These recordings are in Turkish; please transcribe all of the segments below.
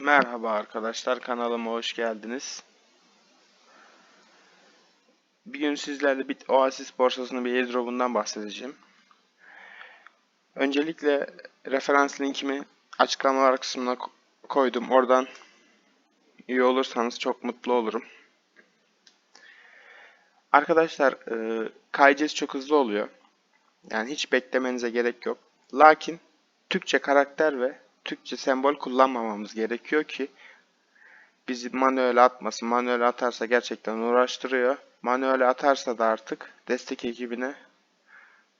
Merhaba arkadaşlar kanalıma hoş geldiniz. Bir gün sizlerle bir Oasis borsasının bir airdrop'undan bahsedeceğim. Öncelikle referans linkimi açıklamalar kısmına ko- koydum. Oradan üye olursanız çok mutlu olurum. Arkadaşlar e, çok hızlı oluyor. Yani hiç beklemenize gerek yok. Lakin Türkçe karakter ve Türkçe sembol kullanmamamız gerekiyor ki bizi manuel atmasın. Manuel atarsa gerçekten uğraştırıyor. Manuel atarsa da artık destek ekibine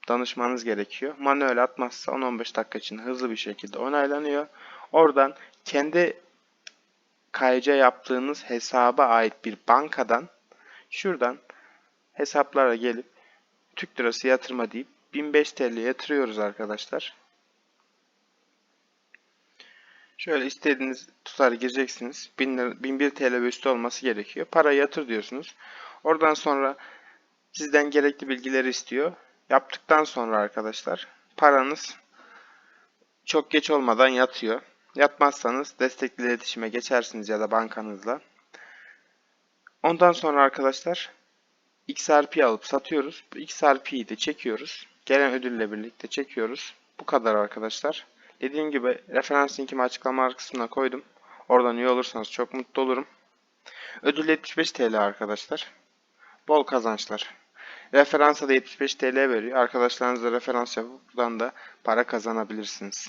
danışmanız gerekiyor. Manuel atmazsa 10-15 dakika için hızlı bir şekilde onaylanıyor. Oradan kendi KYC yaptığınız hesaba ait bir bankadan şuradan hesaplara gelip Türk lirası yatırma deyip 1005 TL yatırıyoruz arkadaşlar. Şöyle istediğiniz tutar gireceksiniz. 1000 lira- 1001 TL ve üstü olması gerekiyor. Para yatır diyorsunuz. Oradan sonra sizden gerekli bilgileri istiyor. Yaptıktan sonra arkadaşlar paranız çok geç olmadan yatıyor. Yatmazsanız destekli iletişime geçersiniz ya da bankanızla. Ondan sonra arkadaşlar XRP alıp satıyoruz. XRP'yi de çekiyoruz. Gelen ödülle birlikte çekiyoruz. Bu kadar arkadaşlar. Dediğim gibi referans linkimi açıklama kısmına koydum. Oradan üye olursanız çok mutlu olurum. Ödül 75 TL arkadaşlar. Bol kazançlar. Referansa da 75 TL veriyor. Arkadaşlarınızla referans yapıp buradan da para kazanabilirsiniz.